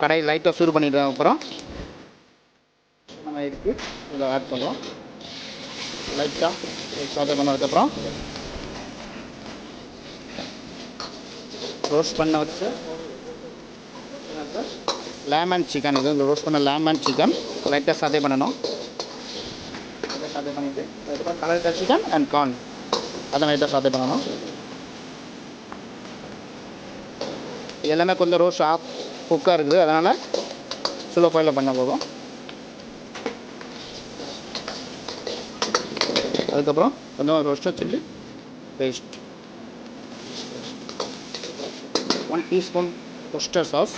கடாய் லைட்டாக சூடு பண்ணிட்டு அப்புறம் நம்ம இதுக்கு இதில் ஆட் பண்ணுறோம் லைட்டாக சாதம் பண்ணதுக்கப்புறம் ரோஸ்ட் பண்ண வச்சு லேமன் சிக்கன் இது இந்த ரோஸ்ட் பண்ண லேமன் சிக்கன் லைட்டாக சாதே பண்ணணும். லைட்டாக பண்ணிவிட்டு அதுக்கப்புறம் கலர் சிக்கன் அண்ட் கார்ன் அதை லைட்டாக சாதே பண்ணணும். எல்லாமே கொஞ்சம் ரோஸ்ட் ஆஃப் குக்காக இருக்குது. அதனால் ஸ்லோ ஃபாயில் பண்ண போதும். அதுக்கப்புறம் கொஞ்சம் roasted chilli paste one teaspoon oyster sauce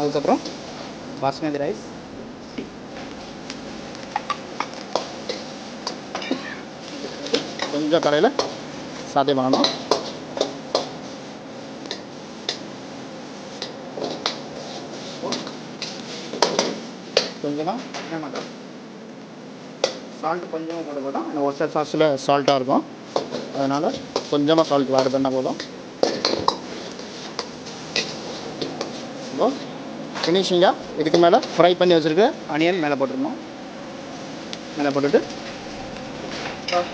அதுக்கப்புறம் பாஸ்மதி ரைஸ். கொஞ்சம் கடையில் சாத்தியம் பண்ணணும் கொஞ்சமாக சால்ட் கொஞ்சமாக போட போதும். இந்த சாஸில் சால்ட்டாக இருக்கும். அதனால் கொஞ்சமாக சால்ட் ஆட் பண்ணால் போதும். இப்போ ஃபினிஷிங்காக இதுக்கு மேலே ஃப்ரை பண்ணி வச்சுருக்க அனியன் மேலே போட்டுருணும் மேலே போட்டுட்டு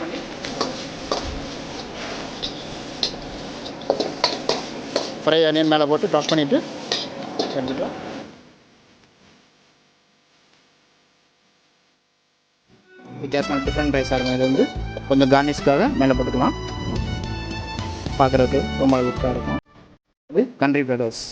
பண்ணி ஃப்ரை அனியன் மேலே போட்டு டாஸ் பண்ணிவிட்டு எடுத்துக்கலாம் வித்தியாசமான டிஃப்ரெண்ட் ரைஸாக இருக்கும். இது வந்து கொஞ்சம் கார்னிஷ்க்காக மேலே போட்டுக்கலாம். பார்க்குறதுக்கு ரொம்ப லுக்காக இருக்கும். இது கண்ட்ரி பிரதர்ஸ்